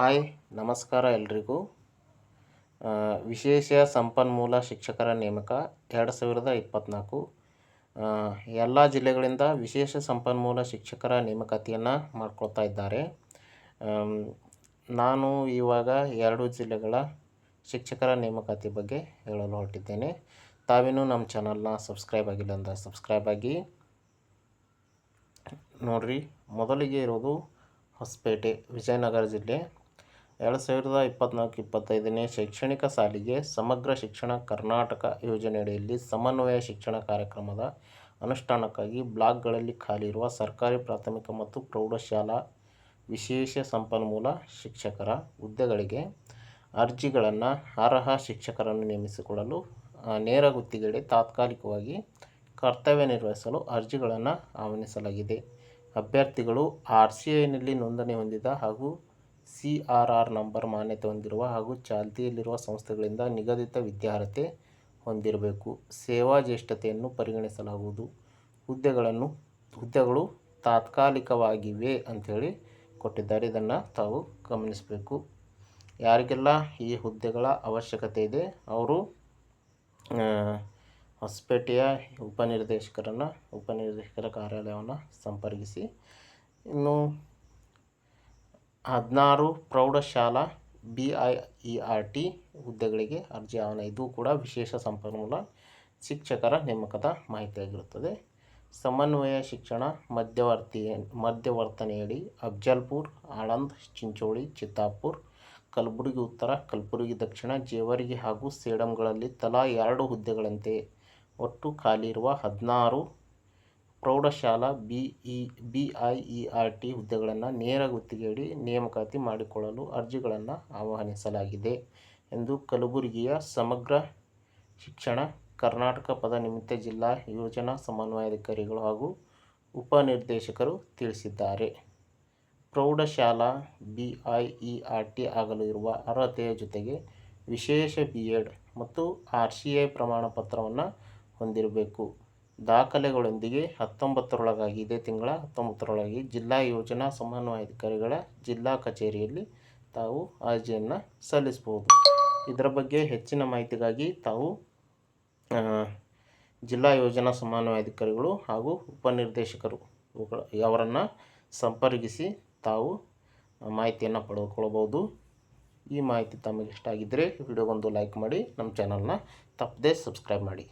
Hi, ನಮಸ್ಕಾರ ಎಲ್ರಿಗೂ. ವಿಶೇಷ ಸಂಪನ್ಮೂಲ ಶಿಕ್ಷಕರ ನೇಮಕ ಎರಡು ಸಾವಿರದ ಇಪ್ಪತ್ತ್ನಾಲ್ಕು ಎಲ್ಲ ಜಿಲ್ಲೆಗಳಿಂದ ವಿಶೇಷ ಸಂಪನ್ಮೂಲ ಶಿಕ್ಷಕರ ನೇಮಕಾತಿಯನ್ನು ಮಾಡ್ಕೊಳ್ತಾ ಇದ್ದಾರೆ. ನಾನು ಇವಾಗ ಎರಡು ಜಿಲ್ಲೆಗಳ ಶಿಕ್ಷಕರ ನೇಮಕಾತಿ ಬಗ್ಗೆ ಹೇಳಲು ಹೊರಟಿದ್ದೇನೆ. ತಾವೇನು ನಮ್ಮ ಚಾನಲ್ನ ಸಬ್ಸ್ಕ್ರೈಬ್ ಆಗಿಲ್ಲ ಅಂದರೆ ಸಬ್ಸ್ಕ್ರೈಬ್ ಆಗಿ. ನೋಡಿರಿ, ಮೊದಲಿಗೆ ಇರೋದು ಹೊಸಪೇಟೆ, ವಿಜಯನಗರ ಜಿಲ್ಲೆ. ಎರಡು ಸಾವಿರದ ಇಪ್ಪತ್ತ್ನಾಲ್ಕು ಇಪ್ಪತ್ತೈದನೇ ಶೈಕ್ಷಣಿಕ ಸಾಲಿಗೆ ಸಮಗ್ರ ಶಿಕ್ಷಣ ಕರ್ನಾಟಕ ಯೋಜನೆಯಡಿಯಲ್ಲಿ ಸಮನ್ವಯ ಶಿಕ್ಷಣ ಕಾರ್ಯಕ್ರಮದ ಅನುಷ್ಠಾನಕ್ಕಾಗಿ ಬ್ಲಾಕ್ಗಳಲ್ಲಿ ಖಾಲಿ ಇರುವ ಸರ್ಕಾರಿ ಪ್ರಾಥಮಿಕ ಮತ್ತು ಪ್ರೌಢಶಾಲಾ ವಿಶೇಷ ಸಂಪನ್ಮೂಲ ಶಿಕ್ಷಕರ ಹುದ್ದೆಗಳಿಗೆ ಅರ್ಜಿಗಳನ್ನು ಅರ್ಹ ಶಿಕ್ಷಕರನ್ನು ನೇಮಿಸಿಕೊಳ್ಳಲು ನೇರ ಗುತ್ತಿಗೆಯಡಿ ತಾತ್ಕಾಲಿಕವಾಗಿ ಕರ್ತವ್ಯ ನಿರ್ವಹಿಸಲು ಅರ್ಜಿಗಳನ್ನು ಆಹ್ವಾನಿಸಲಾಗಿದೆ. ಅಭ್ಯರ್ಥಿಗಳು ಆರ್ ಸಿ ಐನಲ್ಲಿ ನೋಂದಣಿ ಹೊಂದಿದ ಹಾಗೂ ಸಿ ಆರ್ ಆರ್ ನಂಬರ್ ಮಾನ್ಯತೆ ಹೊಂದಿರುವ ಹಾಗೂ ಚಾಲ್ತಿಯಲ್ಲಿರುವ ಸಂಸ್ಥೆಗಳಿಂದ ನಿಗದಿತ ವಿದ್ಯಾರ್ಹತೆ ಹೊಂದಿರಬೇಕು. ಸೇವಾ ಜ್ಯೇಷ್ಠತೆಯನ್ನು ಪರಿಗಣಿಸಲಾಗುವುದು. ಹುದ್ದೆಗಳನ್ನು, ಹುದ್ದೆಗಳು ತಾತ್ಕಾಲಿಕವಾಗಿವೆ ಅಂಥೇಳಿ ಕೊಟ್ಟಿದ್ದಾರೆ. ಇದನ್ನು ತಾವು ಗಮನಿಸಬೇಕು. ಯಾರಿಗೆಲ್ಲ ಈ ಹುದ್ದೆಗಳ ಅವಶ್ಯಕತೆ ಇದೆ, ಅವರು ಹೊಸಪೇಟೆಯ ಉಪನಿರ್ದೇಶಕರನ್ನು, ಉಪನಿರ್ದೇಶಕರ ಕಾರ್ಯಾಲಯವನ್ನು ಸಂಪರ್ಕಿಸಿ, ಇನ್ನು ಹದಿನಾರು ಪ್ರೌಢಶಾಲಾ B I E R T ಹುದ್ದೆಗಳಿಗೆ ಅರ್ಜಿ ಆಹ್ವಾನ. ಇದು ಕೂಡ ವಿಶೇಷ ಸಂಪನ್ಮೂಲ ಶಿಕ್ಷಕರ ನೇಮಕದ ಮಾಹಿತಿಯಾಗಿರುತ್ತದೆ. ಸಮನ್ವಯ ಶಿಕ್ಷಣ, ಮಧ್ಯವರ್ತಿ, ಮಧ್ಯವರ್ತನೆಯಡಿ ಅಫ್ಜಲ್ಪುರ್, ಆಳಂದ್, ಚಿಂಚೋಳಿ, ಚಿತ್ತಾಪುರ್, ಕಲಬುರಗಿ ಉತ್ತರ, ಕಲಬುರಗಿ ದಕ್ಷಿಣ, ಜೇವರ್ಗಿ ಹಾಗೂ ಸೇಡಂಗಳಲ್ಲಿ ತಲಾ ಎರಡು ಹುದ್ದೆಗಳಂತೆ ಒಟ್ಟು ಖಾಲಿ ಇರುವ ಹದಿನಾರು ಪ್ರೌಢಶಾಲಾ B E, B I, E, R, T ಹುದ್ದೆಗಳನ್ನು ನೇರ ಗುತ್ತಿಗೆಯಡಿ ನೇಮಕಾತಿ ಮಾಡಿಕೊಳ್ಳಲು ಅರ್ಜಿಗಳನ್ನು ಆಹ್ವಾನಿಸಲಾಗಿದೆ ಎಂದು ಕಲಬುರಗಿಯ ಸಮಗ್ರ ಶಿಕ್ಷಣ ಕರ್ನಾಟಕ ಪದನಿಮಿತ್ತ ಜಿಲ್ಲಾ ಯೋಜನಾ ಸಮನ್ವಯಾಧಿಕಾರಿಗಳು ಹಾಗೂ ಉಪನಿರ್ದೇಶಕರು ತಿಳಿಸಿದ್ದಾರೆ. ಪ್ರೌಢಶಾಲಾ B I, E, R, T ಆಗಲು ಇರುವ ಅರ್ಹತೆಯ ಜೊತೆಗೆ ವಿಶೇಷ ಬಿ ಎಡ್ ಮತ್ತು ಆರ್ ಸಿ ಐ ಪ್ರಮಾಣಪತ್ರವನ್ನು ಹೊಂದಿರಬೇಕು. ದಾಖಲೆಗಳೊಂದಿಗೆ ಹತ್ತೊಂಬತ್ತರೊಳಗಾಗಿ, ಇದೇ ತಿಂಗಳ ಹತ್ತೊಂಬತ್ತರೊಳಗೆ ಜಿಲ್ಲಾ ಯೋಜನಾ ಸಮನ್ವಯಾಧಿಕಾರಿಗಳ ಜಿಲ್ಲಾ ಕಚೇರಿಯಲ್ಲಿ ತಾವು ಅರ್ಜಿಯನ್ನು ಸಲ್ಲಿಸ್ಬೋದು ಇದರ ಬಗ್ಗೆ ಹೆಚ್ಚಿನ ಮಾಹಿತಿಗಾಗಿ ತಾವು ಜಿಲ್ಲಾ ಯೋಜನಾ ಸಮನ್ವಯಾಧಿಕಾರಿಗಳು ಹಾಗೂ ಉಪನಿರ್ದೇಶಕರು ಅವರನ್ನು ಸಂಪರ್ಕಿಸಿ ತಾವು ಮಾಹಿತಿಯನ್ನು ಪಡೆದುಕೊಳ್ಳಬಹುದು. ಈ ಮಾಹಿತಿ ತಮಗೆ ಇಷ್ಟ ಆಗಿದ್ದರೆ, ವಿಡಿಯೋಗೊಂದು ಲೈಕ್ ಮಾಡಿ, ನಮ್ಮ ಚಾನಲ್ನ ತಪ್ಪದೇ ಸಬ್ಸ್ಕ್ರೈಬ್ ಮಾಡಿ.